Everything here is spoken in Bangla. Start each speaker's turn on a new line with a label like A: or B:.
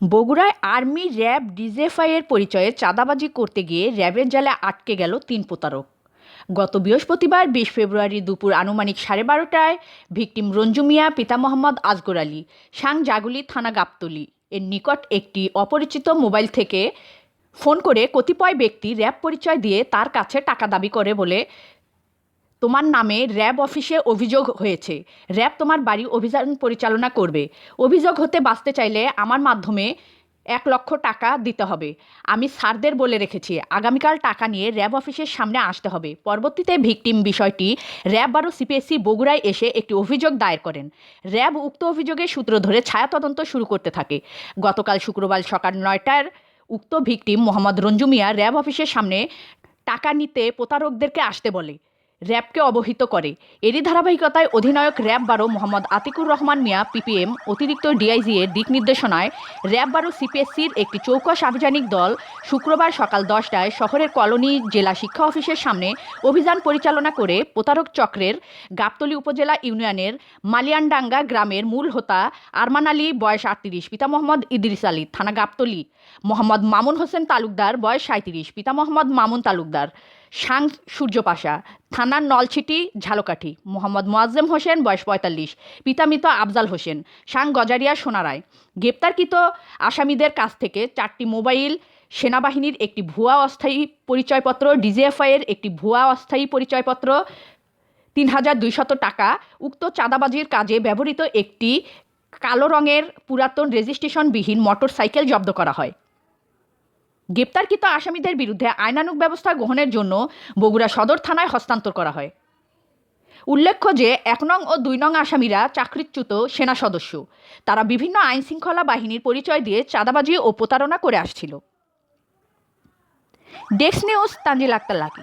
A: বগুড়ায় আর্মি র্যাব ডিজেফাইয়ের পরিচয়ে চাঁদাবাজি করতে গিয়ে র্যাবের জালে আটকে গেল তিন প্রতারক। গত বৃহস্পতিবার বিশ ফেব্রুয়ারি দুপুর আনুমানিক সাড়ে বারোটায় ভিকটিম রঞ্জু মিয়া, পিতা মোহাম্মদ আজগর আলী, সাং জাগুলি থানা গাবতলি এর নিকট একটি অপরিচিত মোবাইল থেকে ফোন করে কতিপয় ব্যক্তি র্যাব পরিচয় দিয়ে তার কাছে টাকা দাবি করে বলে তোমার নামে র্যাব অফিসে অভিযোগ হয়েছে। র্যাব তোমার বাড়ি অভিযান পরিচালনা করবে। অভিযোগ হতে বাঁচতে চাইলে আমার মাধ্যমে এক লক্ষ টাকা দিতে হবে। আমি স্যারদের বলে রেখেছি, আগামীকাল টাকা নিয়ে র্যাব অফিসের সামনে আসতে হবে। পরবর্তীতে ভিকটিম বিষয়টি র্যাব বারো সিপিএসসি বগুড়ায় এসে একটি অভিযোগ দায়ের করেন। র্যাব উক্ত অভিযোগের সূত্র ধরে ছায়া তদন্ত শুরু করতে থাকে। গতকাল শুক্রবার সকাল নয়টার উক্ত ভিকটিম মোহাম্মদ রঞ্জু মিয়া র্যাব অফিসের সামনে টাকা নিতে প্রতারকদেরকে আসতে বলে। র্যাবকে অবহিত করে। এরই ধারাবাহিকতায় অধিনায়ক র্যাব বারো মোহাম্মদ আতিকুর রহমান মিয়া পিপিএম অতিরিক্ত ডিআইজি এর দিক নির্দেশনায় র্যাব বারো সিপিএসসির একটি চৌকস আভিযানিক দল শুক্রবার সকাল দশটায় শহরের কলোনি জেলা শিক্ষা অফিসের সামনে অভিযান পরিচালনা করে প্রতারক চক্রের গাবতলী উপজেলা ইউনিয়নের মালিয়ানডাঙ্গা গ্রামের মূল হোতা আরমান আলী, বয়স আটত্রিশ, পিতা মোহাম্মদ ইদ্রিস আলী, থানা গাবতলী। মোহাম্মদ মামুন হোসেন তালুকদার, বয়স সাঁত্রিশ পিতা মোহাম্মদ মামুন তালুকদার। সাং সূর্যপাশা। থানার নলছিটি, ঝালকাঠি। মোহাম্মদ মোয়াজ্জেম হোসেন, বয়স পঁয়তাল্লিশ। পিতা মৃত আফজাল হোসেন। সাং গজারিয়া, সোনারায়। গ্রেপ্তারকৃত আসামিদের কাছ থেকে চারটি মোবাইল, সেনাবাহিনীর একটি ভুয়া অস্থায়ী পরিচয়পত্র, ডিজিএফআইয়ের একটি ভুয়া অস্থায়ী পরিচয়পত্র, তিন হাজার দুইশত টাকা, উক্ত চাঁদাবাজির কাজে ব্যবহৃত একটি কালো রঙের পুরাতন রেজিস্ট্রেশনবিহীন মোটরসাইকেল জব্দ করা হয়। গ্রেপ্তারকৃত আসামিদের বিরুদ্ধে আইনানুগ ব্যবস্থা গ্রহণের জন্য বগুড়া সদর থানায় হস্তান্তর করা হয়। উল্লেখ্য যে, এক নং ও দুই নং আসামিরা চাকরিচ্যুত সেনা সদস্য। তারা বিভিন্ন আইন শৃঙ্খলা বাহিনীর পরিচয় দিয়ে চাঁদাবাজি ও প্রতারণা করে আসছিল। Desk news, Tanjil Akter Lucky.